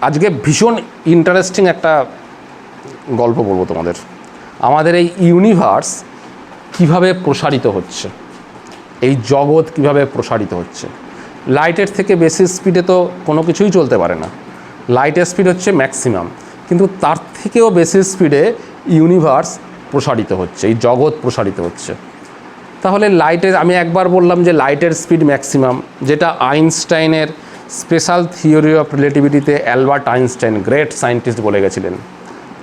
আজকে ভীষণ ইন্টারেস্টিং একটা গল্প বলব তোমাদের। আমাদের এই ইউনিভার্স কীভাবে প্রসারিত হচ্ছে? এই জগৎ কীভাবে প্রসারিত হচ্ছে? লাইটের থেকে বেশি স্পিডে তো কোনো কিছুই চলতে পারে না। লাইটের স্পিড হচ্ছে ম্যাক্সিমাম কিন্তু তার থেকেও বেশি স্পিডে ইউনিভার্স প্রসারিত হচ্ছে, এই জগৎ প্রসারিত হচ্ছে। তাহলে লাইটের আমি একবার বললাম যে লাইটের স্পিড ম্যাক্সিমাম যেটা আইনস্টাইনের স্পেশাল থিওরি অফ রিলেটিভিটিতে অ্যালবার্ট আইনস্টাইন গ্রেট সায়েন্টিস্ট বলে গেছিলেন।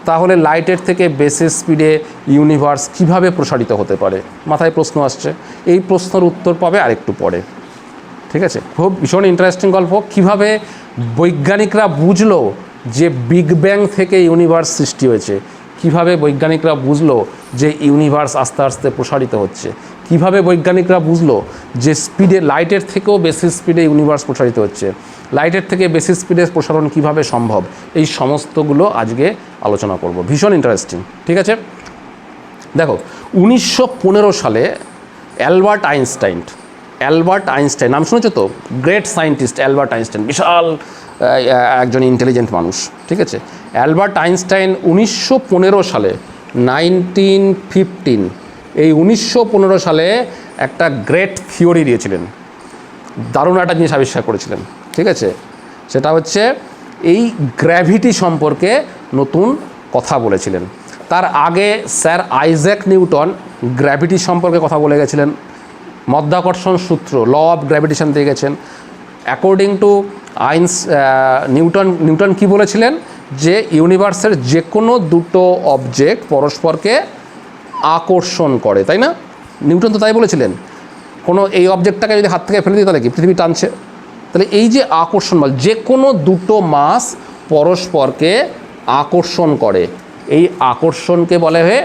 তাহলে লাইটের থেকে বেশি স্পিডে ইউনিভার্স কীভাবে প্রসারিত হতে পারে? মাথায় প্রশ্ন আসছে। এই প্রশ্নের উত্তর পাবে আরেকটু পরে। ঠিক আছে? খুব ভীষণ ইন্টারেস্টিং গল্প। কীভাবে বৈজ্ঞানিকরা বুঝলো যে বিগ ব্যাং থেকে ইউনিভার্স সৃষ্টি হয়েছে? কীভাবে বৈজ্ঞানিকরা বুঝলো যে ইউনিভার্স আস্তে আস্তে প্রসারিত হচ্ছে? কীভাবে বৈজ্ঞানিকরা বুঝলো যে স্পিডে লাইটের থেকেও বেশি স্পিডে ইউনিভার্স প্রসারিত হচ্ছে? লাইটের থেকে বেশি স্পিডে প্রসারণ কীভাবে সম্ভব? এই সমস্তগুলো আজকে আলোচনা করব। ভীষণ ইন্টারেস্টিং ঠিক আছে? দেখো, উনিশশো পনেরো সালে অ্যালবার্ট আইনস্টাইন অ্যালবার্ট আইনস্টাইন, নাম শুনেছো তো? গ্রেট সায়েন্টিস্ট অ্যালবার্ট আইনস্টাইন, বিশাল একজন ইন্টেলিজেন্ট মানুষ, ঠিক আছে? অ্যালবার্ট আইনস্টাইন উনিশশো পনেরো সালে, নাইনটিন ফিফটিন, এই উনিশশো পনেরো সালে একটা গ্রেট থিওরি দিয়েছিলেন। দারুণ একটা জিনিস আবিষ্কার করেছিলেন, ঠিক আছে? সেটা হচ্ছে এই গ্র্যাভিটি সম্পর্কে নতুন কথা বলেছিলেন। তার আগে স্যার আইজ্যাক নিউটন গ্র্যাভিটি সম্পর্কে কথা বলে গেছিলেন। মধ্যাকর্ষণ সূত্র ল অফ গ্র্যাভিটেশন দিয়ে গেছেন। অ্যাকর্ডিং টু আইনস নিউটন নিউটন কি বলেছিলেন? যে ইউনিভার্সের যে কোনো দুটো অবজেক্ট পরস্পরকে আকর্ষণ করে, তাই না? নিউটন তো তাই বলেছিলেন। কোনো এই অবজেক্টটাকে যদি হাত থেকে ফেলে দিই, তাহলে কি পৃথিবী টানছে? তাহলে এই যে আকর্ষণ বল যে কোনো দুটো মাস পরস্পরকে আকর্ষণ করে। এই আকর্ষণকে বলে হয়ে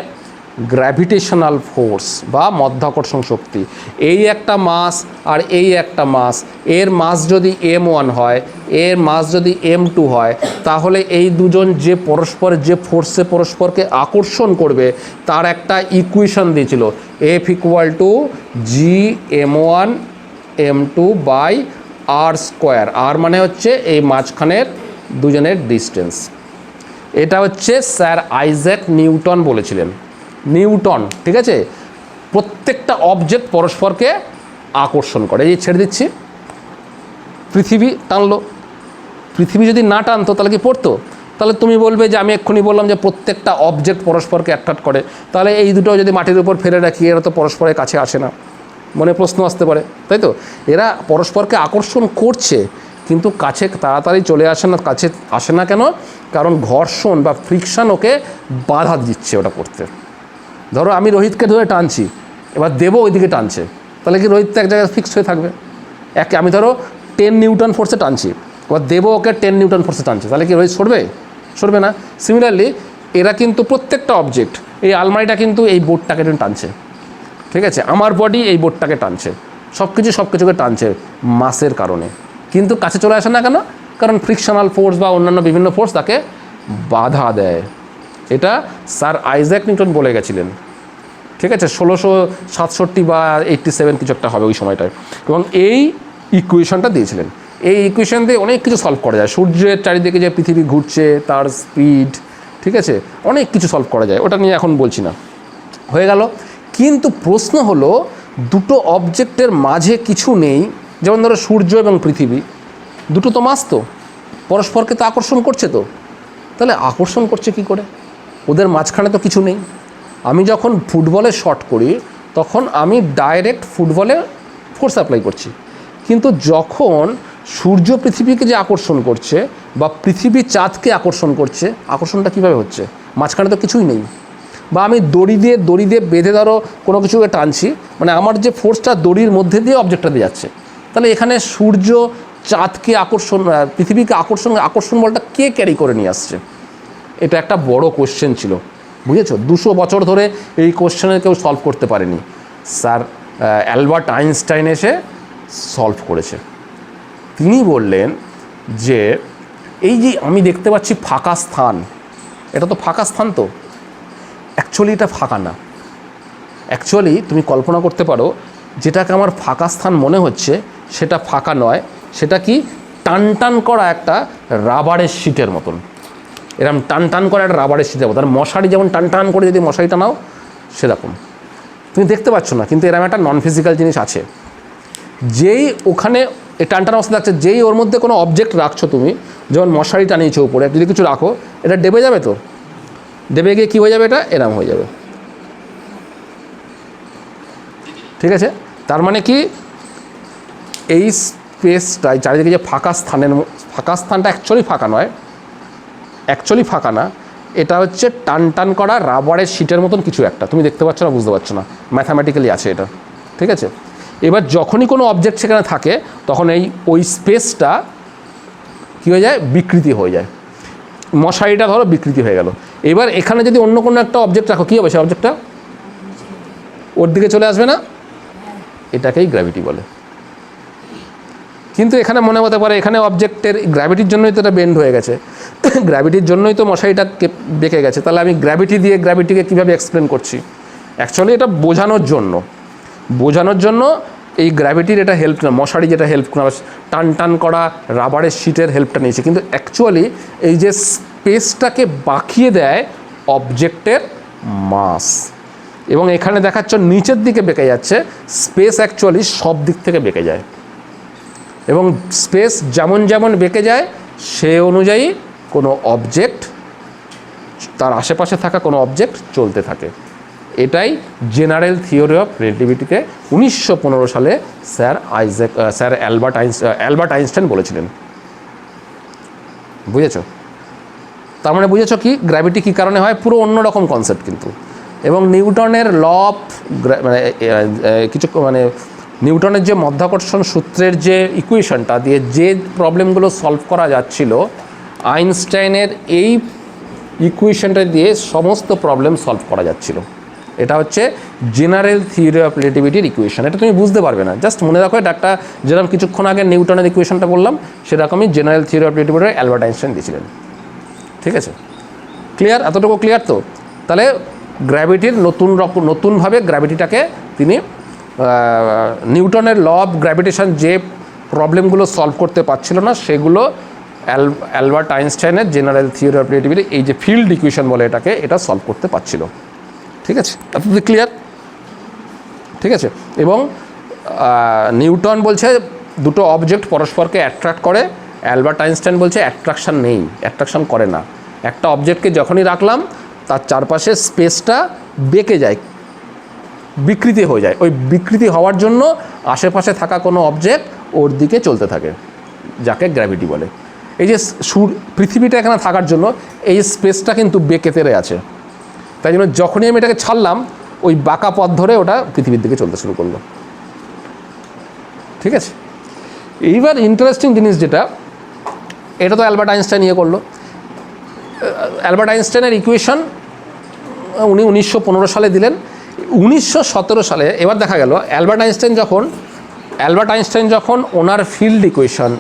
গ্র্যাভিটেশনাল ফোর্স বা মধ্যাকর্ষণ শক্তি। এই একটা মাস আর এই একটা মাস। এর মাস যদি এম ওয়ান হয়, এর মাস যদি এম টু হয়, তাহলে এই দুজন যে পরস্পর, যে ফোর্সে পরস্পরকে আকর্ষণ করবে, তার একটা ইকুয়েশন দিয়েছিল। F equal to G M one M two by R square R মানে হচ্ছে এই মাঝখানের দুজনের ডিস্টেন্স এটা হচ্ছে স্যার আইজ্যাক নিউটন বলেছিলেন। নিউটন, ঠিক আছে? প্রত্যেকটা অবজেক্ট পরস্পরকে আকর্ষণ করে। এই ছেড়ে দিচ্ছি। পৃথিবী টানলো। পৃথিবী যদি না টানতো, তাহলে কি পড়তো? তাহলে তুমি বলবে যে, আমি এক্ষুনি বললাম যে, প্রত্যেকটা অবজেক্ট পরস্পরকে অ্যাট্রাক্ট করে। তাহলে এই দুটো যদি মাটির উপর ফেলে রাখি, এরা তো পরস্পরের কাছে আসে না। মনে প্রশ্ন আসতে পারে, তাই তো? এরা পরস্পরকে আকর্ষণ করছে, কিন্তু কাছে তাড়াতাড়ি চলে আসে না, কাছে আসে না কেন? কারণ ঘর্ষণ বা ফ্রিকশান ওকে বাধা দিচ্ছে ওটা করতে। ধরো আমি রোহিতকে ধরে টানছি, এবার দেবও ওইদিকে টানছে। তাহলে কি রোহিত এক জায়গায় ফিক্সড হয়ে থাকবে? এক, আমি ধরো টেন নিউটন ফোর্সে টানছি, এবার দেবও ওকে টেন নিউটন ফোর্সে টানছে, তাহলে কি রোহিত সরবে? সরবে না। সিমিলারলি এরা কিন্তু প্রত্যেকটা অবজেক্ট এই আলমারিটা কিন্তু এই বোর্ডটাকে টানছে। ঠিক আছে? আমার বডি এই বোর্ডটাকে টানছে। সব কিছু সব কিছুকে টানছে মাসের কারণে। কিন্তু কাছে চলে আসে না কেন? কারণ ফ্রিকশনাল ফোর্স বা অন্যান্য বিভিন্ন ফোর্স তাকে বাধা দেয়। এটা স্যার আইজ্যাক নিউটন বলে গেছিলেন। ঠিক আছে? ষোলোশো সাতষট্টি বা এইট্টি সেভেন কিছু একটা হবে ওই সময়টায়। এবং এই ইকুয়েশনটা দিয়েছিলেন। এই ইকুয়েশন দিয়ে অনেক কিছু সলভ করা যায়। সূর্যের চারিদিকে যে পৃথিবী ঘুরছে, তার স্পিড ঠিক আছে? অনেক কিছু সলভ করা যায়। ওটা নিয়ে এখন বলছি না। হয়ে গেল। কিন্তু প্রশ্ন হলো, দুটো অবজেক্টের মাঝে কিছু নেই। যেমন ধরো সূর্য এবং পৃথিবী। দুটো তো মাস তো। পরস্পরকে তো আকর্ষণ করছে তো। তাহলে আকর্ষণ করছে কি করে? ওদের মাঝখানে তো কিছু নেই। আমি যখন ফুটবলে শট করি, তখন আমি ডাইরেক্ট ফুটবলে ফোর্স অ্যাপ্লাই করছি। কিন্তু যখন সূর্য পৃথিবীকে যে আকর্ষণ করছে বা পৃথিবী চাঁদকে আকর্ষণ করছে, আকর্ষণটা কীভাবে হচ্ছে? মাঝখানে তো কিছুই নেই। বা আমি দড়ি দিয়ে দড়ি দিয়ে বেঁধে ধরো কোনো কিছুকে টানছি মানে আমার যে ফোর্সটা দড়ির মধ্যে দিয়ে অবজেক্টটা দিয়ে যাচ্ছে। তাহলে এখানে সূর্য চাঁদকে আকর্ষণ পৃথিবীকে আকর্ষণ আকর্ষণ বলটা কে ক্যারি করে নিয়ে আসছে? এটা একটা বড় কোশ্চেন ছিল। বুঝেছ? দুশো বছর ধরে এই কোশ্চেনের কেউ সলভ করতে পারেনি। স্যার অ্যালবার্ট আইনস্টাইন এসে সলভ করেছে। তিনি বললেন যে, এই যে আমি দেখতে পাচ্ছি ফাঁকা স্থান, এটা তো ফাঁকা স্থান তো। অ্যাকচুয়ালি এটা ফাঁকা না। অ্যাকচুয়ালি তুমি কল্পনা করতে পারো, যেটাকে আমার ফাঁকা স্থান মনে হচ্ছে, সেটা ফাঁকা নয়। সেটা কি টান টান করা একটা রাবারের শিটের মতন। এরকম টান টান করা একটা রাবারের মতন আর মশারি যেমন টান টান করে যদি মশারি টানাও সেরকম। তুমি দেখতে পাচ্ছ না, কিন্তু এরকম একটা নন ফিজিক্যাল জিনিস আছে। যেই ওখানে এই টান টান অবস্থা থাকছে যেই ওর মধ্যে কোনো অবজেক্ট রাখছো তুমি, যেমন মশারি টানিয়েছো উপরে, যদি কিছু রাখো, এটা ডেবে যাবে তো? ডেবে গিয়ে কী হয়ে যাবে এটা? এরম হয়ে যাবে। ঠিক আছে? তার মানে কি? এই স্পেসটাই চারিদিকে যে ফাঁকা স্থানের ফাঁকা স্থানটা অ্যাকচুয়ালি ফাঁকা নয়। অ্যাকচুয়ালি ফাঁকা না। এটা হচ্ছে টান টান করা রাবারের শিটের মতন কিছু একটা। তুমি দেখতে পাচ্ছ না, বুঝতে পারছ না। ম্যাথামেটিক্যালি আছে এটা। ঠিক আছে? এবার যখনই কোনো অবজেক্ট সেখানে থাকে, তখন এই, ওই স্পেসটা কী হয়ে যায়? বিকৃতি হয়ে যায়। মশারিটা ধরো বিকৃতি হয়ে গেল। এবার এখানে যদি অন্য কোনো একটা অবজেক্ট রাখো, কী হবে সেই অবজেক্টটা ওর দিকে চলে আসবে না? এটাকেই গ্র্যাভিটি বলে। কিন্তু এখানে মনে হতে পারে, এখানে অবজেক্টের গ্র্যাভিটির জন্যই তো এটা বেন্ড হয়ে গেছে। গ্র্যাভিটির জন্যই তো মশারিটা বেঁকে গেছে। তাহলে আমি গ্র্যাভিটি দিয়ে গ্র্যাভিটিকে কীভাবে এক্সপ্লেন করছি? অ্যাকচুয়ালি এটা বোঝানোর জন্য। বোঝানোর জন্য এই গ্র্যাভিটির এটা হেল্প না, মশারি যেটা হেল্প না, টান টান করা রাবারের শিটের হেল্পটা নিয়েছে। কিন্তু অ্যাকচুয়ালি এই যে স্পেসটাকে বাঁকিয়ে দেয় অবজেক্টের মাস এবং এখানে দেখাচ্ছ, নিচের দিকে বেঁকে যাচ্ছে স্পেস অ্যাকচুয়ালি সব দিক থেকে বেঁকে যায়। এবং স্পেস যেমন যেমন বেঁকে যায় সে অনুযায়ী কোনো অবজেক্ট তার আশেপাশে থাকা কোনো অবজেক্ট চলতে থাকে। এটাই জেনারেল থিওরি অফ রিলেটিভিটিকে উনিশশো পনেরো সালে sir Isaac ah, sir Albert আইনস অ্যালবার্ট আইনস্টাইন বলেছিলেন। বুঝেছ? তার মানে বুঝেছ কি? গ্র্যাভিটি কী কারণে হয়? পুরো অন্যরকম কনসেপ্ট কিন্তু। এবং নিউটনের ল অফ মানে কিছু মানে নিউটনের যে মধ্যাকর্ষণ সূত্রের যে ইকুয়েশনটা দিয়ে যে প্রবলেমগুলো সলভ করা যাচ্ছিল, আইনস্টাইনের এই ইকুয়েশনটা দিয়ে সমস্ত প্রবলেম সলভ করা যাচ্ছিল। এটা হচ্ছে জেনারেল থিওরি অফ রিলেটিভিটির ইকুয়েশন এটা তুমি বুঝতে পারবে না। জাস্ট মনে রাখো, এটা একটা যেরকম কিছুক্ষণ আগে নিউটনের ইকুয়েশনটা বললাম, সেরকমই জেনারেল থিওরি অফ রিলেটিভিটির অ্যালবার্ট আইনস্টাইন দিয়েছিলেন। ঠিক আছে? ক্লিয়ার এতটুকু ক্লিয়ার তো? তাহলে গ্র্যাভিটির নতুন রকম, নতুনভাবে গ্র্যাভিটিটাকে তিনি নিউটনের ল অফ গ্র্যাভিটেশন যে প্রবলেমগুলো সলভ করতে পারছিল না, সেগুলো অ্যাল, অ্যালবার্ট আইনস্টাইনের জেনারেল থিওরি অফ রিলেটিভিটি এই যে ফিল্ড ইকুয়েশন বলে এটাকে, এটা সলভ করতে পারছিল। ঠিক আছে? এতদিন ক্লিয়ার ঠিক আছে? এবং নিউটন বলছে দুটো অবজেক্ট পরস্পরকে অ্যাট্রাক্ট করে, অ্যালবার্ট আইনস্টাইন বলছে অ্যাট্রাকশন নেই অ্যাট্রাকশন করে না। একটা অবজেক্টকে যখনই রাখলাম, তার চারপাশে স্পেসটা বেঁকে যায়। বিকৃতি হয়ে যায়। ওই বিকৃতি হওয়ার জন্য আশেপাশে থাকা কোনো অবজেক্ট ওর দিকে চলতে থাকে, যাকে গ্র্যাভিটি বলে। এই যে সুর, পৃথিবীটা এখানে থাকার জন্য এই স্পেসটা কিন্তু বেঁকে তেরে আছে। তাই জন্য যখনই আমি এটাকে ছাড়লাম, ওই বাঁকা পথ ধরে ওটা পৃথিবীর দিকে চলতে শুরু করল। ঠিক আছে? এইবার ইন্টারেস্টিং জিনিস যেটা, এটা তো অ্যালবার্ট আইনস্টাইন ইয়ে করল। অ্যালবার্ট আইনস্টাইনের ইকুয়েশন উনি উনিশশো পনেরো সালে দিলেন। উনিশশো সতেরো সালে এবার দেখা গেল, অ্যালবার্ট আইনস্টাইন যখন, অ্যালবার্ট আইনস্টাইন যখন ওনার ফিল্ড ইকুয়েশন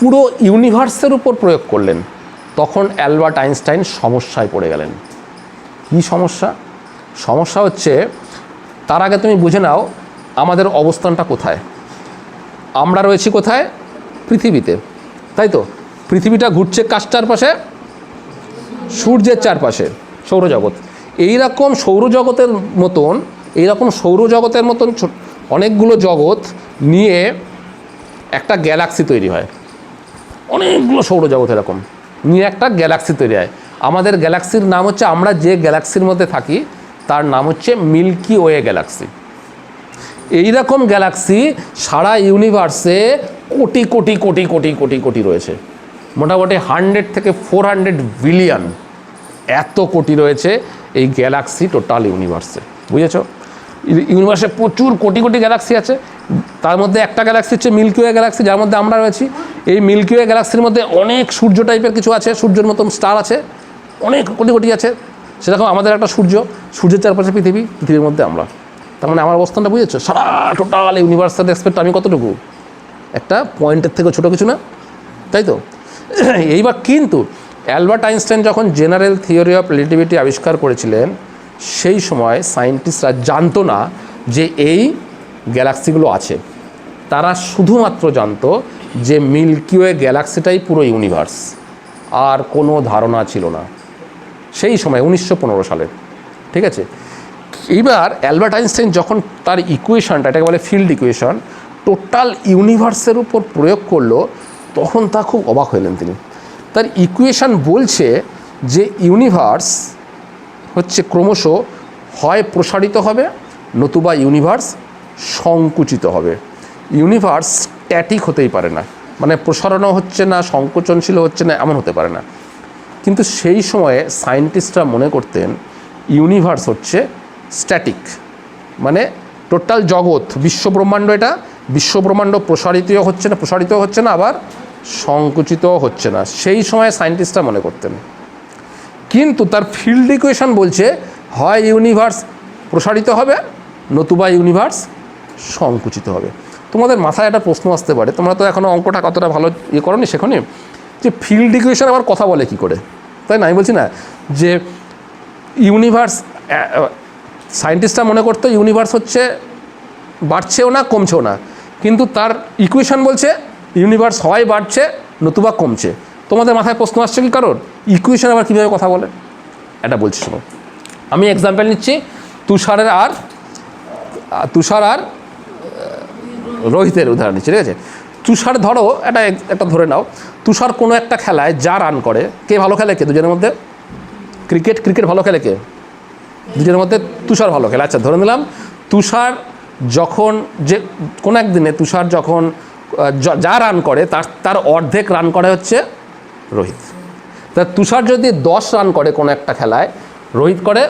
পুরো ইউনিভার্সের উপর প্রয়োগ করলেন, তখন অ্যালবার্ট আইনস্টাইন সমস্যায় পড়ে গেলেন। কী সমস্যা? সমস্যা হচ্ছে, তার আগে তুমি বুঝে নাও আমাদের অবস্থানটা কোথায়। আমরা রয়েছি কোথায়? পৃথিবীতে। তাই তো? পৃথিবীটা ঘুরছে কার চারপাশে? সূর্যের চারপাশে, সৌরজগৎ। এই রকম সৌরজগতের মতন এই রকম সৌরজগতের মতন অনেকগুলো জগৎ নিয়ে একটা গ্যালাক্সি তৈরি হয়। অনেকগুলো সৌরজগৎ এরকম নিয়ে একটা গ্যালাক্সি তৈরি হয়। আমাদের গ্যালাক্সির নাম হচ্ছে, আমরা যে গ্যালাক্সির মধ্যে থাকি, তার নাম হচ্ছে মিল্কি ওয়ে গ্যালাক্সি এই রকম গ্যালাক্সি সারা ইউনিভার্সে কোটি কোটি কোটি কোটি কোটি কোটি রয়েছে। মোটামুটি হান্ড্রেড থেকে ফোর হান্ড্রেড বিলিয়ন এত কোটি রয়েছে। এই গ্যালাক্সি টোটাল ইউনিভার্সে বুঝেছ? ইউ- ইউনিভার্সে প্রচুর কোটি কোটি গ্যালাক্সি আছে। তার মধ্যে একটা গ্যালাক্সি হচ্ছে মিল্কি ওয়ে গ্যালাক্সি যার মধ্যে আমরা রয়েছি। এই মিল্কি ওয়ে গ্যালাক্সির মধ্যে অনেক সূর্য টাইপের কিছু আছে, সূর্যের মতন স্টার আছে। অনেক কোটি কোটি আছে। সেরকম আমাদের একটা সূর্য, সূর্যের চারপাশে পৃথিবী, পৃথিবীর মধ্যে আমরা। তার মানে আমার অবস্থানটা বুঝেছ? সারা টোটাল ইউনিভার্সাল এক্সপেক্ট আমি কতটুকু? একটা পয়েন্টের থেকে ছোটো কিছু না। তাই তো? এইবার কিন্তু অ্যালবার্ট আইনস্টাইন যখন জেনারেল থিওরি অফ রিলেটিভিটি আবিষ্কার করেছিলেন, সেই সময় সায়েন্টিস্টরা জানতো না যে এই গ্যালাক্সিগুলো আছে। তারা শুধুমাত্র জানতো যে মিল্কিওয়ে গ্যালাক্সিটাই পুরো ইউনিভার্স, আর কোনো ধারণা ছিল না। সেই সময় উনিশশো পনেরো সালে, ঠিক আছে? এইবার অ্যালবার্ট আইনস্টাইন যখন তার ইকুয়েশনটা এটাকে বলে ফিল্ড ইকুয়েশন টোটাল ইউনিভার্সের উপর প্রয়োগ করল, তখন তা খুব অবাক হলেন তিনি। তার ইকুয়েশন বলছে যে ইউনিভার্স হচ্ছে ক্রমশ হয় প্রসারিত হবে, নতুবা ইউনিভার্স সংকুচিত হবে। ইউনিভার্স স্ট্যাটিক হতেই পারে না। মানে প্রসারণও হচ্ছে না, সংকোচনশীল হচ্ছে না, এমন হতে পারে না। কিন্তু সেই সময়ে সায়েন্টিস্টরা মনে করতেন ইউনিভার্স হচ্ছে স্ট্যাটিক মানে টোটাল জগৎ, বিশ্বব্রহ্মাণ্ড এটা। বিশ্বব্রহ্মাণ্ড প্রসারিত হচ্ছে না প্রসারিত হচ্ছে না, আবার সংকুচিত হচ্ছে না। সেই সময় সায়েন্টিস্টরা মনে করতেন। কিন্তু তার ফিল্ড ইকুয়েশন বলছে, হয় ইউনিভার্স প্রসারিত হবে, নতুবা ইউনিভার্স সংকুচিত হবে। তোমাদের মাথায় একটা প্রশ্ন আসতে পারে, তোমরা তো এখনও অঙ্কটা কতটা ভালো ইয়ে করো করনি সেখানে যে ফিল্ড ইকুয়েশন আবার কথা বলে কি করে? তাই না? আমি বলছি না যে ইউনিভার্স সায়েন্টিস্টরা মনে করতো ইউনিভার্স হচ্ছে বাড়ছেও না, কমছেও না। কিন্তু তার ইকুয়েশন বলছে ইউনিভার্স হয় বাড়ছে, নতুবা কমছে। তোমাদের মাথায় প্রশ্ন আসছে কি কারণ ইকুয়েশন আবার কীভাবে কথা বলে? এটা বলছি, শোনো। আমি এক্সাম্পল নিচ্ছি, তুষারের আর, তুষার আর রোহিতের উদাহরণ নিচ্ছি, ঠিক আছে? তুষার ধরো এটা একটা ধরে নাও। তুষার কোনো একটা খেলায় যা রান করে, কে ভালো খেলে কে? দুজনের মধ্যে? ক্রিকেট ক্রিকেট ভালো খেলে কে? দুজনের মধ্যে তুষার ভালো খেলে। আচ্ছা ধরে নিলাম, তুষার যখন যে, কোনো একদিনে তুষার যখন য- রান করে, তার তার অর্ধেক রান করে হচ্ছে রোহিত। তা তুষার যদি দশ রান করে কোনো একটা খেলায়, রোহিত করে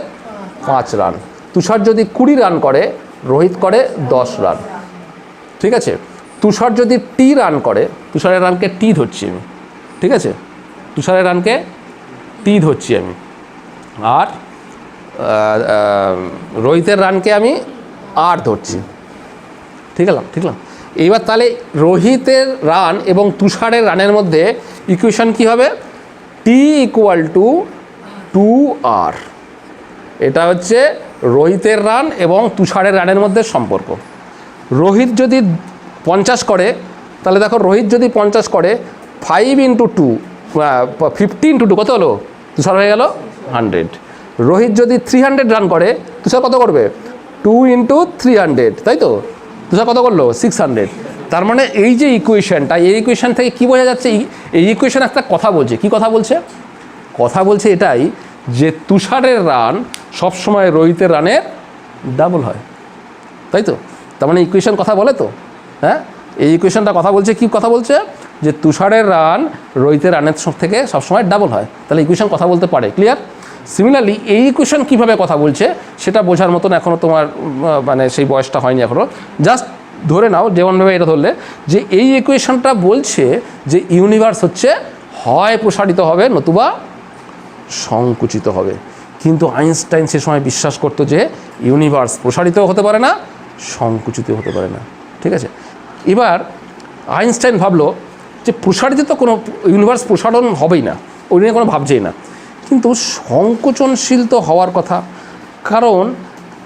পাঁচ রান তুষার যদি কুড়ি রান করে, রোহিত করে দশ রান ঠিক আছে? তুষার যদি টি রান করে, তুষারের রানকে টি ধরছি আমি। ঠিক আছে? তুষারের রানকে টি ধরছি আমি। আর রোহিতের রানকে আমি আর ধরছি। ঠিক আছে ঠিক আছে এইবার তাহলে রোহিতের রান এবং তুষারের রানের মধ্যে ইকুয়েশন কি হবে? টি ইকুয়াল টু টু আর এটা হচ্ছে রোহিতের রান এবং তুষারের রানের মধ্যে সম্পর্ক। রোহিত যদি পঞ্চাশ করে, তাহলে দেখো রোহিত যদি পঞ্চাশ করে five into two fifty into two কত হলো? তুষার হয়ে গেল হান্ড্রেড রোহিত যদি থ্রি হান্ড্রেড রান করে, তুষার কত করবে? টু ইন্টু থ্রি হান্ড্রেড তাই তো? তুষার কত করল? সিক্স হান্ড্রেড তার মানে এই যে ইকুয়েশনটা এই ইকুয়েশন থেকে কি বোঝা যাচ্ছে? এই- ইকুয়েশন একটা কথা বলছে। কি কথা বলছে? কথা বলছে এটাই যে তুষারের রান সবসময় রোহিতের রানের ডাবল হয়। তাই তো? তার মানে ইকুয়েশন কথা বলে তো? হ্যাঁ? এই ইকুয়েশনটা কথা বলছে, কি কথা বলছে? যে তুষারের রান রোহিতের রানের থেকে সবসময় ডাবল হয়। তাহলে ইকুয়েশন কথা বলতে পারে। ক্লিয়ার সিমিলারলি এই ইকুয়েশন কীভাবে কথা বলছে, সেটা বোঝার মতন এখনও তোমার মানে সেই বয়সটা হয়নি এখনও জাস্ট ধরে নাও যেমনভাবে এটা ধরলে, যে এই ইকুয়েশনটা বলছে যে ইউনিভার্স হচ্ছে, হয় প্রসারিত হবে নতুবা সংকুচিত হবে। কিন্তু আইনস্টাইন সে সময় বিশ্বাস করতো যে ইউনিভার্স প্রসারিত হতে পারে না সংকুচিত হতে পারে না। ঠিক আছে? এবার আইনস্টাইন ভাবলো যে প্রসারিত তো কোনো ইউনিভার্স প্রসারণ হবেই না, ওই নিয়ে কোনো ভাবছেই না। কিন্তু সংকোচনশীল তো হওয়ার কথা। কারণ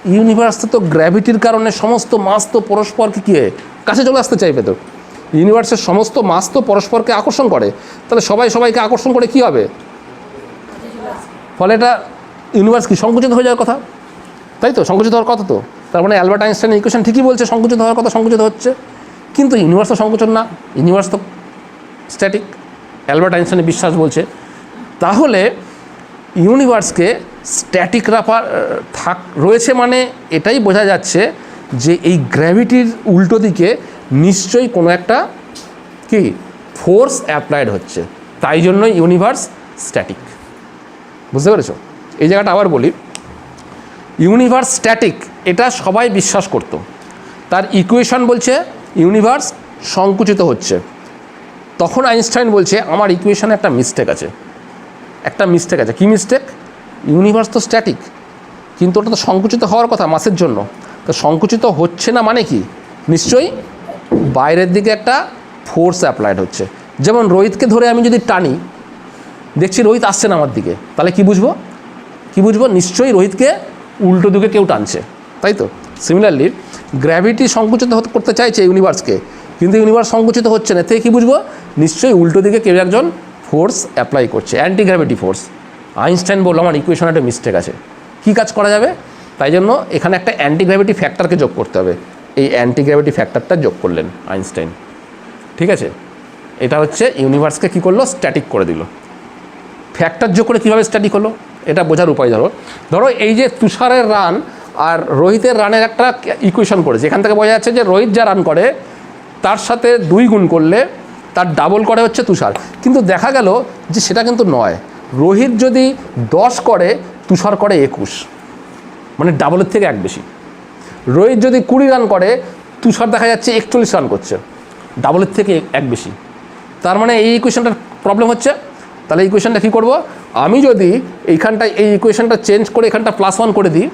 ইউনিভার্সে তো গ্র্যাভিটির কারণে সমস্ত মাস তো পরস্পরকে কী? কাছে চলে আসতে চাইবে তো। ইউনিভার্সের সমস্ত মাস তো পরস্পরকে আকর্ষণ করে। তাহলে সবাই সবাইকে আকর্ষণ করে কি হবে? ফলে এটা ইউনিভার্স কি সংকুচিত হয়ে যাওয়ার কথা? তাই তো? সংকুচিত হওয়ার কথা তো। তার মানে অ্যালবার্ট আইনস্টাইন ইকুয়েশন ঠিকই বলছে, সংকুচিত হওয়ার কথা সংকুচিত হচ্ছে। কিন্তু ইউনিভার্স তো সংকোচন না। ইউনিভার্স তো স্ট্যাটিক অ্যালবার্ট আইনস্টাইনের বিশ্বাস বলছে। তাহলে ইউনিভার্সকে স্ট্যাটিক রাখা থাক, রয়েছে মানে এটাই বোঝা যাচ্ছে যে এই গ্র্যাভিটির উল্টো দিকে নিশ্চয়ই কোনো একটা কি ফোর্স অ্যাপ্লাইড হচ্ছে। তাই জন্যই ইউনিভার্স স্ট্যাটিক। বুঝতে পেরেছ? এই জায়গাটা আবার বলি। ইউনিভার্স স্ট্যাটিক, এটা সবাই বিশ্বাস করত। তার ইকুয়েশন বলছে, ইউনিভার্স সংকুচিত হচ্ছে। তখন আইনস্টাইন বলছে, আমার ইকুয়েশনে একটা মিস্টেক আছে। একটা মিস্টেক আছে। কী মিস্টেক ইউনিভার্স তো স্ট্যাটিক কিন্তু ওটা তো সংকুচিত হওয়ার কথা মাসের জন্য। তো সংকুচিত হচ্ছে না মানে কি? নিশ্চয়ই বাইরের দিকে একটা ফোর্স অ্যাপ্লাইড হচ্ছে। যেমন রোহিতকে ধরে আমি যদি টানি, দেখছি রোহিত আসছে না আমার দিকে, তাহলে কি বুঝব? কি বুঝব? নিশ্চয়ই রোহিতকে উল্টো দিকে কেউ টানছে। তাই তো? সিমিলারলি গ্র্যাভিটি সংকুচিত করতে চাইছে ইউনিভার্সকে কিন্তু ইউনিভার্স সংকুচিত হচ্ছে না থেকে কী বুঝব? নিশ্চয়ই উল্টো দিকে কেউ একজন ফোর্স অ্যাপ্লাই করছে অ্যান্টি গ্র্যাভিটি ফোর্স আইনস্টাইন বলল, আমার ইকুয়েশন একটা মিস্টেক আছে। কী কাজ করা যাবে? তাই জন্য এখানে একটা অ্যান্টি গ্র্যাভিটি ফ্যাক্টরকে যোগ করতে হবে। এই অ্যান্টি গ্র্যাভিটি ফ্যাক্টরটা যোগ করলেন আইনস্টাইন ঠিক আছে? এটা হচ্ছে ইউনিভার্সকে কী করল? স্ট্যাটিক করে দিল। ফ্যাক্টর যোগ করে কীভাবে স্ট্যাটিক হলো? এটা বোঝার উপায় ধরো। ধরো এই যে তুষারের রান আর রোহিতের রানের একটা ইকুয়েশন করেছে। এখান থেকে বোঝা যাচ্ছে যে রোহিত যা রান করে, তার সাথে দুই গুণ করলে তার ডাবল করে হচ্ছে তুষার। কিন্তু দেখা গেল যে সেটা কিন্তু নয়। রোহিত যদি দশ করে, তুষার করে একুশ। মানে ডাবলের থেকে এক বেশি। রোহিত যদি কুড়ি রান করে, তুষার দেখা যাচ্ছে একচল্লিশ রান করছে। ডাবলের থেকে এক বেশি। তার মানে এই ইকুয়েশনটার প্রবলেম হচ্ছে। তাহলে ইকুয়েশনটা কী করব? আমি যদি এইখানটায় এই ইকুয়েশনটা চেঞ্জ করে এখানটা প্লাস ওয়ান করে দিই,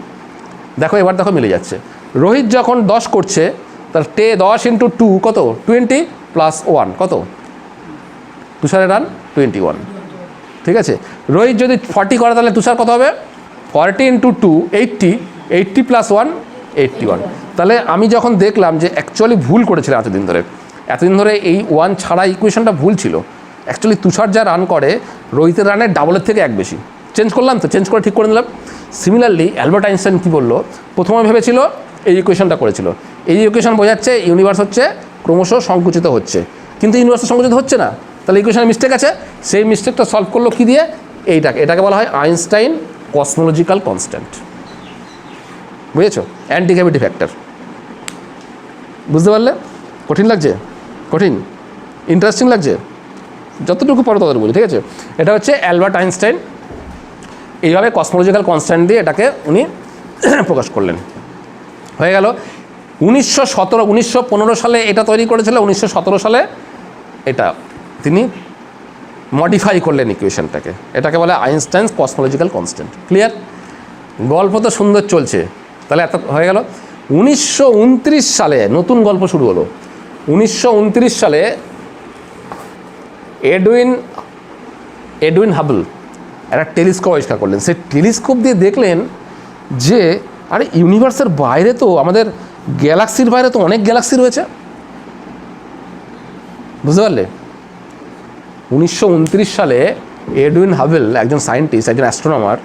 দেখো এবার দেখো মিলে যাচ্ছে। রোহিত যখন দশ করছে, তার টে দশ ইন্টু টু কত? টোয়েন্টি প্লাস ওয়ান, কত? তুষারের রান টোয়েন্টি ওয়ান ঠিক আছে? রোহিত যদি ফর্টি করে, তাহলে তুষার কত হবে? Forty into two eighty eighty plus one eighty one তাহলে আমি যখন দেখলাম যে অ্যাকচুয়ালি ভুল করেছিল এতদিন ধরে এতদিন ধরে এই ওয়ান ছাড়া ইকুয়েশনটা ভুল ছিল অ্যাকচুয়ালি তুষার যা রান করে, রোহিতের রানের ডাবলের থেকে এক বেশি। চেঞ্জ করলাম তো চেঞ্জ করে ঠিক করে নিলাম। সিমিলারলি অ্যালবার্ট আইনস্টাইন কী বলল? প্রথমে ভেবেছিল এই ইকুয়েশনটা করেছিল। এই ইকুয়েশন বোঝাচ্ছে ইউনিভার্স হচ্ছে ক্রমশ সংকুচিত হচ্ছে। কিন্তু ইউনিভার্স সংকুচিত হচ্ছে না। তাহলে ইকুয়েশনে মিস্টেক আছে। সেই মিস্টেকটা সলভ করল কী দিয়ে? এইটাকে। এটাকে বলা হয় আইনস্টাইন কসমোলজিক্যাল কনস্ট্যান্ট বুঝেছ? অ্যান্টি গ্র্যাভিটি ফ্যাক্টর বুঝতে পারলে? কঠিন লাগছে? কঠিন। ইন্টারেস্টিং লাগছে? যতটুকু পরে ততটুকু বলি, ঠিক আছে? এটা হচ্ছে অ্যালবার্ট আইনস্টাইন। এইভাবে কসমোলজিক্যাল কনস্ট্যান্ট দিয়ে এটাকে উনি প্রকাশ করলেন। হয়ে গেল। উনিশশো সতেরো, উনিশশো সালে এটা তৈরি করেছিল, উনিশশো সতেরো সালে এটা তিনি মডিফাই করলেন ইকুয়েশনটাকে এটাকে বলে আইনস্টাইন কসমোলজিক্যাল কনস্ট্যান্ট ক্লিয়ার গল্প তো সুন্দর চলছে। তাহলে এত হয়ে গেল। উনিশশো উনত্রিশ সালে নতুন গল্প শুরু হলো। উনিশশো উনত্রিশ সালে এডুইন এডুইন হাবল একটা টেলিস্কোপ আবিষ্কার করলেন। সেই টেলিস্কোপ দিয়ে দেখলেন যে, আরে ইউনিভার্সের বাইরে তো আমাদের গ্যালাক্সির বাইরে তো অনেক গ্যালাক্সি রয়েছে। বুঝতে পারলে? উনিশশো উনত্রিশ সালে এডউইন হাবেল, একজন সায়েন্টিস্ট, একজন অ্যাস্ট্রোনমার,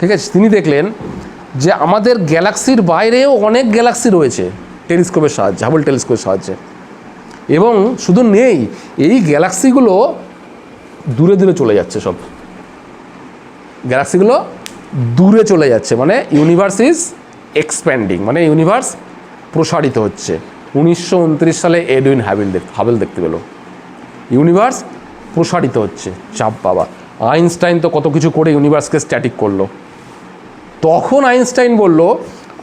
ঠিক আছে, তিনি দেখলেন যে আমাদের গ্যালাক্সির বাইরেও অনেক গ্যালাক্সি রয়েছে টেলিস্কোপের সাহায্যে, হাবল টেলিস্কোপের সাহায্যে। এবং শুধু নেই, এই গ্যালাক্সিগুলো দূরে দূরে চলে যাচ্ছে সব। গ্যালাক্সিগুলো দূরে চলে যাচ্ছে মানে ইউনিভার্স ইজ এক্সপ্যান্ডিং মানে ইউনিভার্স প্রসারিত হচ্ছে। উনিশশো উনত্রিশ সালে এডউইন হ্যাবেল দেখ হাবেল দেখতে পেল। ইউনিভার্স প্রসারিত হচ্ছে, চাপ বাবা আইনস্টাইন তো কত কিছু করে ইউনিভার্সকে স্ট্যাটিক করল। তখন আইনস্টাইন বলল,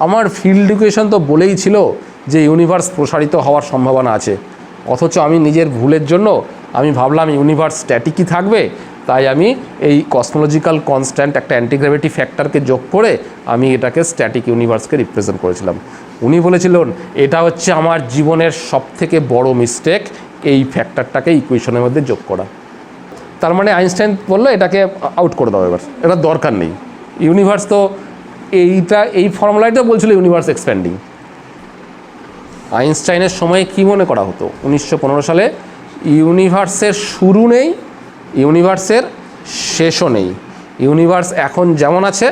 আমার ফিল্ড ইকুয়েশন তো বলেই ছিল যে ইউনিভার্স প্রসারিত হওয়ার সম্ভাবনা আছে। অথচ আমি নিজের ভুলের জন্য আমি ভাবলাম ইউনিভার্স স্ট্যাটিকই থাকবে। তাই আমি এই কসমোলজিক্যাল কনস্ট্যান্ট একটা অ্যান্টিগ্র্যাভিটি ফ্যাক্টরকে যোগ করে আমি এটাকে স্ট্যাটিক ইউনিভার্সকে রিপ্রেজেন্ট করেছিলাম। উনি বলেছিলেন, এটা হচ্ছে আমার জীবনের সবথেকে বড় মিস্টেক এই ফ্যাক্টরটাকে ইকুয়েশনের মধ্যে যোগ করা। তার মানে আইনস্টাইন বলল, এটাকে আউট করে দাও এবার, এটা দরকার নেই। ইউনিভার্স তো এইটা, এই ফর্মুলাটা বলছিল ইউনিভার্স এক্সপ্যান্ডিং আইনস্টাইনের সময় কি মনে করা হতো? উনিশশো পনেরো সালে ইউনিভার্সের শুরু নেই, ইউনিভার্সের শেষও নেই। ইউনিভার্স এখন যেমন আছে,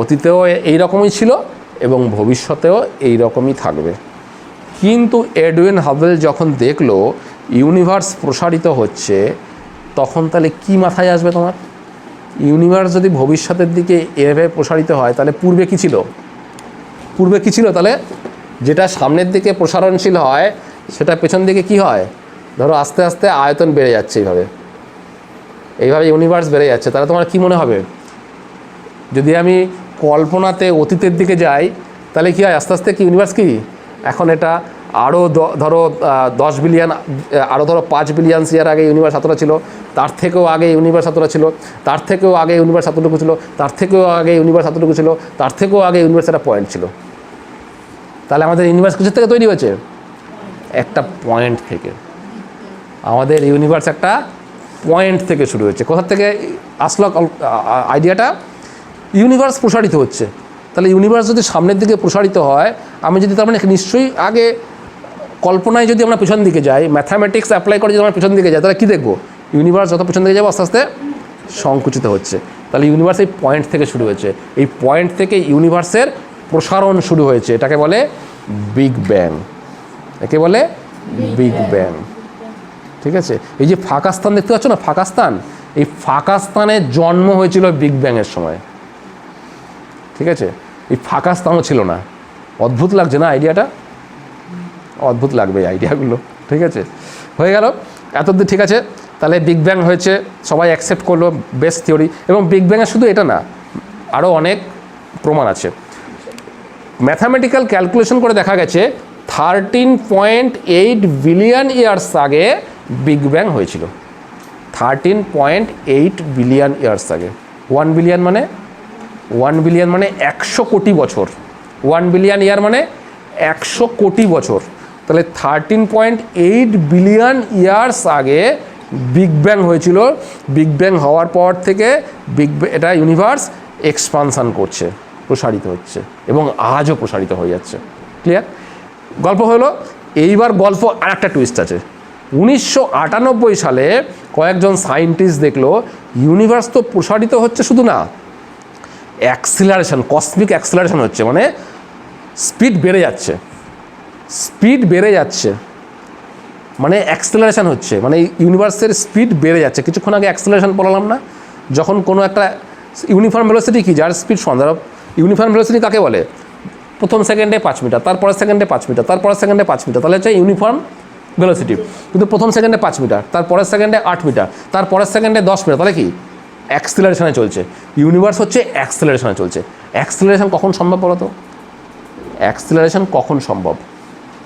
অতীতেও এই রকমই ছিল। এবং ভবিষ্যতেও এই রকমই থাকবে। কিন্তু এডউইন হাবেল যখন দেখল ইউনিভার্স প্রসারিত হচ্ছে, তখন তাহলে কি মাথায় আসবে তোমার? ইউনিভার্স যদি ভবিষ্যতের দিকে এভাবে প্রসারিত হয়, তাহলে পূর্বে কী ছিল? পূর্বে কী ছিল তাহলে? যেটা সামনের দিকে প্রসারণশীল হয়, সেটা পেছন দিকে কি হয়? ধরো আস্তে আস্তে আয়তন বেড়ে যাচ্ছে এইভাবে। এইভাবে ইউনিভার্স বেড়ে যাচ্ছে, তাহলে তোমার কি মনে হবে? যদি আমি কল্পনাতে অতীতের দিকে যাই তাহলে কি হয়? আস্তে আস্তে কি ইউনিভার্স কি? এখন এটা আরও ধরো দশ বিলিয়ন আরও ধরো পাঁচ বিলিয়ন ইয়ার আগে ইউনিভার্স এতটা ছিল, তার থেকেও আগে ইউনিভার্স এতটা ছিল, তার থেকেও আগে ইউনিভার্স এতটুকু ছিল, তার থেকেও আগে ইউনিভার্স এতটুকু ছিল, তার থেকেও আগে ইউনিভার্স একটা পয়েন্ট ছিল। তাহলে আমাদের ইউনিভার্স কিছু থেকে তৈরি হয়েছে? একটা পয়েন্ট থেকে। আমাদের ইউনিভার্স একটা পয়েন্ট থেকে শুরু হয়েছে। কোথা থেকে? আসলো আইডিয়াটা ইউনিভার্স প্রসারিত হচ্ছে। তাহলে ইউনিভার্স যদি সামনের দিকে প্রসারিত হয়, আমি যদি তার মানে নিশ্চয়ই আগে কল্পনায় যদি আমরা পিছন দিকে যাই ম্যাথামেটিক্স অ্যাপ্লাই করে যদি আমরা পিছন দিকে যাই, তাহলে কী দেখব? ইউনিভার্স যত পিছন দিকে যাব, আস্তে আস্তে সংকুচিত হচ্ছে। তাহলে ইউনিভার্স এই পয়েন্ট থেকে শুরু হয়েছে। এই পয়েন্ট থেকে ইউনিভার্সের প্রসারণ শুরু হয়েছে। এটাকে বলে বিগ ব্যাং একে বলে বিগ ব্যাং ঠিক আছে? এই যে ফাঁকা স্থান দেখতে পাচ্ছ না? ফাঁকা স্থান? এই ফাঁকা স্থানের জন্ম হয়েছিল বিগ ব্যাংয়ের সময়। ঠিক আছে? এই ফাঁকা স্থানও ছিল না। অদ্ভুত লাগছে না আইডিয়াটা অদ্ভুত লাগবে আইডিয়াগুলো ঠিক আছে? হয়ে গেল। এত ঠিক আছে, তাহলে বিগ ব্যাং হয়েছে, সবাই অ্যাকসেপ্ট করল বেস্ট থিওরি এবং বিগ ব্যাংয়ের শুধু এটা না আরও অনেক প্রমাণ আছে। ম্যাথামেটিক্যাল ক্যালকুলেশন করে দেখা গেছে thirteen point eight billion years আগে বিগ ব্যাং হয়েছিল। Thirteen point eight billion years আগে। ওয়ান বিলিয়ন মানে? ওয়ান বিলিয়ন মানে একশো কোটি বছর। ওয়ান বিলিয়ন ইয়ার মানে একশো কোটি বছর। তাহলে thirteen point eight billion years আগে বিগ ব্যাং হয়েছিল। বিগ ব্যাং হওয়ার পর থেকে বিগ এটা ইউনিভার্স এক্সপানশন করছে, প্রসারিত হচ্ছে এবং আজও প্রসারিত হয়ে যাচ্ছে। ক্লিয়ার গল্প হলো, এইবার গল্প আর একটা টুইস্ট আছে। উনিশশো আটানব্বই সালে কয়েকজন সায়েন্টিস্ট দেখল ইউনিভার্স তো প্রসারিত হচ্ছে শুধু না অ্যাক্সিলারেশন কসমিক অ্যাক্সিলারেশন হচ্ছে মানে স্পিড বেড়ে যাচ্ছে। স্পিড বেড়ে যাচ্ছে। মানে অ্যাক্সিলারেশন হচ্ছে মানে ইউনিভার্সের স্পিড বেড়ে যাচ্ছে। কিছুক্ষণ আগে অ্যাক্সিলারেশন বললাম না, যখন কোনো একটা ইউনিফর্ম ভেলোসিটি কি, যার স্পিড সন্ধ্যা ইউনিফর্ম ভেলোসিটি কাকে বলে? প্রথম সেকেন্ডে পাঁচ মিটার, তারপরের সেকেন্ডে পাঁচ মিটার, তারপরের সেকেন্ডে পাঁচ মিটার, তাহলে হচ্ছে ইউনিফর্ম ভেলোসিটি কিন্তু প্রথম সেকেন্ডে পাঁচ মিটার, তারপরের সেকেন্ডে আট মিটার, তারপরের সেকেন্ডে দশ মিটার, তাহলে কি? অ্যাক্সিলারেশনে চলছে। ইউনিভার্স হচ্ছে অ্যাক্সিলারেশনে চলছে। অ্যাক্সিলারেশন কখন সম্ভব বলো তো? অ্যাক্সিলারেশন কখন সম্ভব?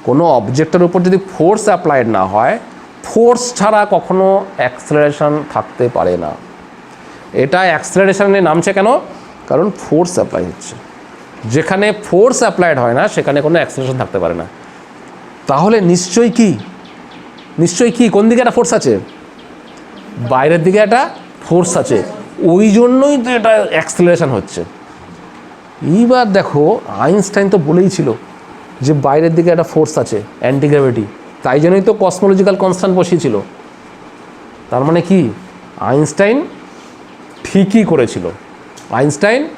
কোনো অবজেক্টের উপর যদি ফোর্স অ্যাপ্লাইড না হয় ফোর্স ছাড়া কখনো অ্যাক্সেলারেশন থাকতে পারে না। এটা অ্যাক্সিলারেশনে নামছে কেন? কারণ ফোর্স অ্যাপ্লাই হচ্ছে। যেখানে ফোর্স অ্যাপ্লাইড হয় না, সেখানে কোনো অ্যাক্সিলারেশন থাকতে পারে না। তাহলে নিশ্চয়ই কি? নিশ্চয়ই কি? কোন দিকে একটা ফোর্স আছে? বাইরের দিকে একটা ফোর্স আছে। ওই জন্যই তো এটা অ্যাক্সিলারেশন হচ্ছে। এইবার দেখো, আইনস্টাইন তো বলেই ছিল যে বাইরের দিকে একটা ফোর্স আছে অ্যান্টিগ্র্যাভিটি তাই জন্যই তো কসমোলজিক্যাল কনস্ট্যান্ট বসিয়েছিল। তার মানে কি? আইনস্টাইন ঠিকই করেছিল। আইনস্টাইন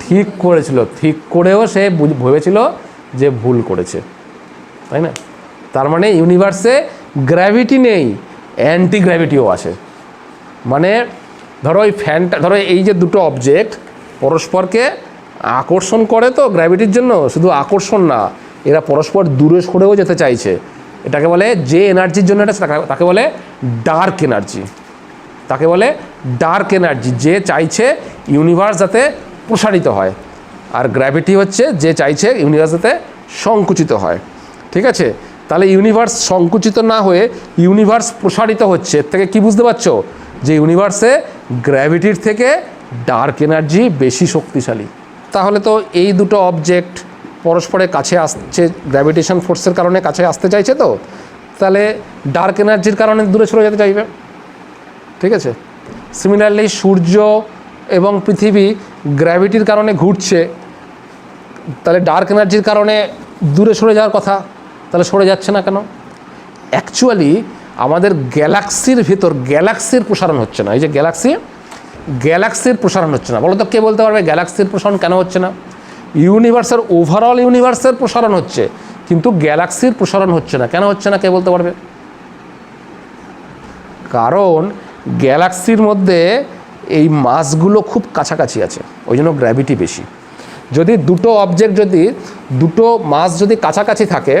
ঠিক করেছিল। ঠিক করেও সে ভেবেছিল যে ভুল করেছে। তাই না? তার মানে ইউনিভার্সে গ্র্যাভিটি নেই অ্যান্টি গ্র্যাভিটিও আছে। মানে ধরো ওই ফ্যানটা ধরো এই যে দুটো অবজেক্ট পরস্পরকে আকর্ষণ করে তো গ্র্যাভিটির জন্য, শুধু আকর্ষণ না, এরা পরস্পর দূরে সরেও যেতে চাইছে। এটাকে বলে যে এনার্জির জন্য এটা তাকে- বলে ডার্ক এনার্জি তাকে বলে ডার্ক এনার্জি যে চাইছে ইউনিভার্স যাতে প্রসারিত হয়। আর গ্র্যাভিটি হচ্ছে যে চাইছে ইউনিভার্স যাতে সংকুচিত হয়। ঠিক আছে? তাহলে ইউনিভার্স সংকুচিত না হয়ে ইউনিভার্স প্রসারিত হচ্ছে, এর থেকে কি বুঝতে পারছ? যে ইউনিভার্সে গ্র্যাভিটির থেকে ডার্ক এনার্জি বেশি শক্তিশালী। তাহলে তো এই দুটো অবজেক্ট পরস্পরের কাছে আসছে গ্র্যাভিটেশন ফোর্সের কারণে কাছে আসতে চাইছে তো? তাহলে ডার্ক এনার্জির কারণে দূরে সরে যেতে চাইবে। ঠিক আছে? সিমিলারলি সূর্য এবং পৃথিবী গ্র্যাভিটির কারণে ঘুরছে। তাহলে ডার্ক এনার্জির কারণে দূরে সরে যাওয়ার কথা। তাহলে সরে যাচ্ছে না কেন? অ্যাকচুয়ালি আমাদের গ্যালাক্সির ভিতর, গ্যালাক্সির প্রসারণ হচ্ছে না। এই যে গ্যালাক্সি, গ্যালাক্সির প্রসারণ হচ্ছে না। বলো তো কে বলতে পারবে? গ্যালাক্সির প্রসারণ কেন হচ্ছে না? ইউনিভার্সের ওভারঅল ইউনিভার্সের প্রসারণ হচ্ছে, কিন্তু গ্যালাক্সির প্রসারণ হচ্ছে না। কেন হচ্ছে না? কে বলতে পারবে? কারণ গ্যালাক্সির মধ্যে এই মাসগুলো খুব কাছাকাছি আছে, ওই জন্য গ্র্যাভিটি বেশি। যদি দুটো অবজেক্ট যদি, দুটো মাস যদি কাছাকাছি থাকে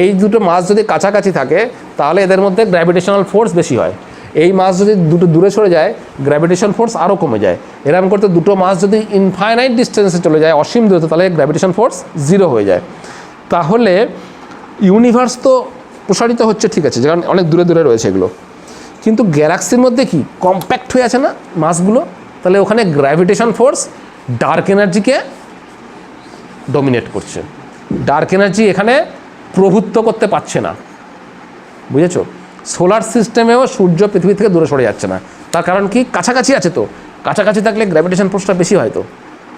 এই দুটো মাছ যদি কাছাকাছি থাকে, তাহলে এদের মধ্যে গ্র্যাভিটেশনাল ফোর্স বেশি হয়। এই মাছ যদি দুটো দূরে সরে যায় গ্র্যাভিটেশন ফোর্স আরও কমে যায়। এরকম করতে দুটো মাছ যদি ইনফাইনাইট ডিস্টেন্সে চলে যায়, অসীম দূরত্ব, তাহলে গ্র্যাভিটেশন ফোর্স জিরো হয়ে যায়। তাহলে ইউনিভার্স তো প্রসারিত হচ্ছে, ঠিক আছে, যেমন অনেক দূরে দূরে রয়েছে এগুলো। কিন্তু গ্যালাক্সির মধ্যে কি কম্প্যাক্ট হয়ে আছে না মাছগুলো? তাহলে ওখানে গ্র্যাভিটেশন ফোর্স ডার্ক এনার্জিকে ডমিনেট করছে। ডার্ক এনার্জি এখানে প্রভুত্ব করতে পারছে না। বুঝেছ? সোলার সিস্টেমেও সূর্য পৃথিবী থেকে দূরে সরে যাচ্ছে না। তার কারণ কি? কাছাকাছি আছে তো। কাছাকাছি থাকলে গ্র্যাভিটেশন ফোর্সটা বেশি হয় তো।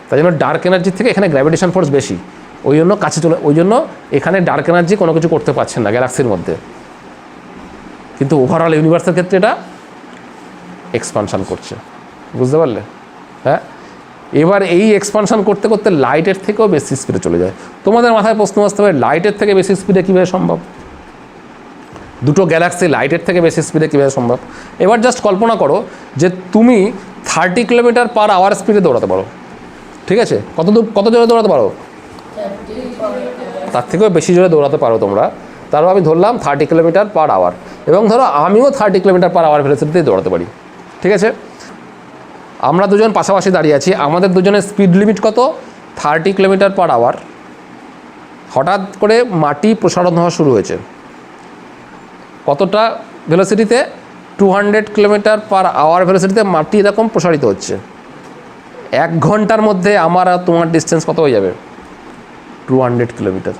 তাই জন্য ডার্ক এনার্জি থেকে এখানে গ্র্যাভিটেশন ফোর্স বেশি। ওই জন্য কাছে চলে, ওই জন্য এখানে ডার্ক এনার্জি কোনো কিছু করতে পারছেন না গ্যালাক্সির মধ্যে। কিন্তু ওভারঅল ইউনিভার্সের ক্ষেত্রে এটা এক্সপানশান করছে। বুঝতে পারলে? হ্যাঁ? এবার এই এক্সপানশন করতে করতে লাইটের থেকেও বেশি স্পিডে চলে যায়। তোমাদের মাথায় প্রশ্ন আসতে পারে লাইটের থেকে বেশি স্পিডে কীভাবে সম্ভব? দুটো গ্যালাক্সি লাইটের থেকে বেশি স্পিডে কীভাবে সম্ভব? এবার জাস্ট কল্পনা করো যে তুমি থার্টি কিলোমিটার পার আওয়ার স্পিডে দৌড়াতে পারো। ঠিক আছে? কত দূর, কত জোরে দৌড়াতে পারো? তার থেকেও বেশি জোরে দৌড়াতে পারো তোমরা। তারপর আমি ধরলাম থার্টি কিলোমিটার পার আওয়ার এবং ধরো আমিও থার্টি কিলোমিটার পার আওয়ার ভেলোসিটিতে দৌড়াতে পারি। ঠিক আছে? আমরা দুজন পাশাপাশি দাঁড়িয়ে আছি। আমাদের দুজনের স্পিড লিমিট কত? থার্টি কিলোমিটার পার আওয়ার হঠাৎ করে মাটি প্রসারণ হওয়া শুরু হয়েছে। কতটা ভেলোসিটিতে two hundred kilometre per hour ভেলোসিটিতে মাটি এরকম প্রসারিত হচ্ছে। এক ঘণ্টার মধ্যে আমার আর তোমার ডিস্টেন্স কত হয়ে যাবে? টু হান্ড্রেড কিলোমিটার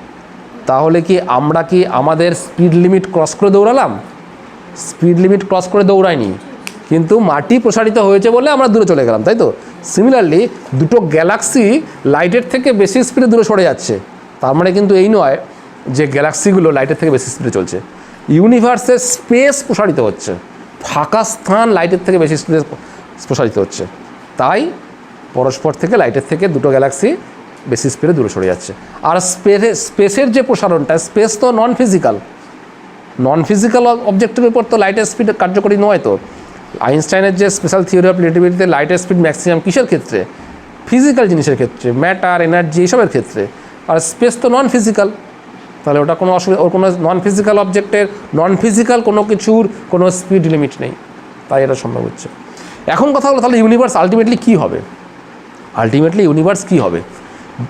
তাহলে কি আমরা কি আমাদের স্পিড লিমিট ক্রস করে দৌড়ালাম? স্পিড লিমিট ক্রস করে দৌড়াইনি। কিন্তু মাটি প্রসারিত হয়েছে বলে আমরা দূরে চলে গেলাম, তাই তো? সিমিলারলি দুটো গ্যালাক্সি লাইটের থেকে বেশি স্পিডে দূরে সরে যাচ্ছে। তার মানে কিন্তু এই নয় যে গ্যালাক্সিগুলো লাইটের থেকে বেশি স্পিডে চলছে। ইউনিভার্সের স্পেস প্রসারিত হচ্ছে। ফাঁকা স্থান লাইটের থেকে বেশি স্পিডে প্রসারিত হচ্ছে। তাই পরস্পর থেকে লাইটের থেকে দুটো গ্যালাক্সি বেশি স্পিডে দূরে সরে যাচ্ছে। আর স্পেসে স্পেসের যে প্রসারণটা স্পেস তো নন ফিজিক্যাল নন ফিজিক্যাল অবজেক্টের উপর তো লাইটের স্পিড কার্যকরী নয় তো। আইনস্টাইনের যে স্পেশাল থিওরি অফ রিলেটিভিটিতে লাইটের স্পিড ম্যাক্সিমাম কিসের ক্ষেত্রে? ফিজিক্যাল জিনিসের ক্ষেত্রে ম্যাটার এনার্জি এইসবের ক্ষেত্রে। আর স্পেস তো নন ফিজিক্যাল তাহলে ওটা কোনো অসুবিধা, ওর কোনো নন ফিজিক্যাল অবজেক্টের নন ফিজিক্যাল কোনো কিছুর কোনো স্পিড লিমিট নেই। তাই এটা সম্ভব হচ্ছে। এখন কথা হলো, তাহলে ইউনিভার্স আলটিমেটলি কী হবে? আলটিমেটলি ইউনিভার্স কী হবে?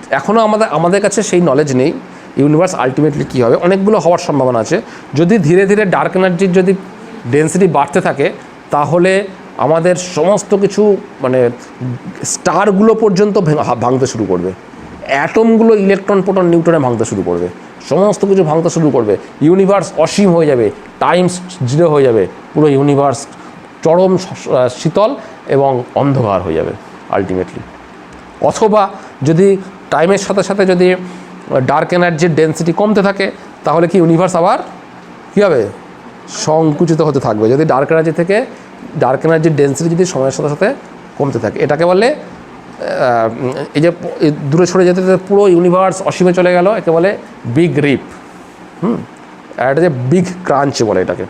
এখনও আমাদের আমাদের কাছে সেই নলেজ নেই ইউনিভার্স আলটিমেটলি কী হবে। অনেকগুলো হওয়ার সম্ভাবনা আছে। যদি ধীরে ধীরে ডার্ক এনার্জির যদি ডেন্সিটি বাড়তে থাকে তাহলে আমাদের সমস্ত কিছু মানে স্টারগুলো পর্যন্ত ভাঙতে শুরু করবে। অ্যাটমগুলো ইলেকট্রন, প্রোটন নিউটনে ভাঙতে শুরু করবে। সমস্ত কিছু ভাঙতে শুরু করবে। ইউনিভার্স অসীম হয়ে যাবে টাইমস জিরো হয়ে যাবে, পুরো ইউনিভার্স চরম শীতল এবং অন্ধকার হয়ে যাবে আলটিমেটলি অথবা যদি টাইমের সাথে সাথে যদি ডার্ক এনার্জির ডেন্সিটি কমতে থাকে, তাহলে কি ইউনিভার্স আবার কী হবে? সংকুচিত হতে থাকবে। যদি ডার্ক এনার্জি থেকে ডার্ক এনার্জির ডেন্সিটি যদি সময়ের সাথে সাথে কমতে থাকে, এটাকে বলে এই যে দূরে সরে যেতে যেতে পুরো ইউনিভার্স অসীমে চলে গেল, একে বলে বিগ রিপ হুম, আর এটা যে বিগ ক্রাঞ্চ বলে এটাকে।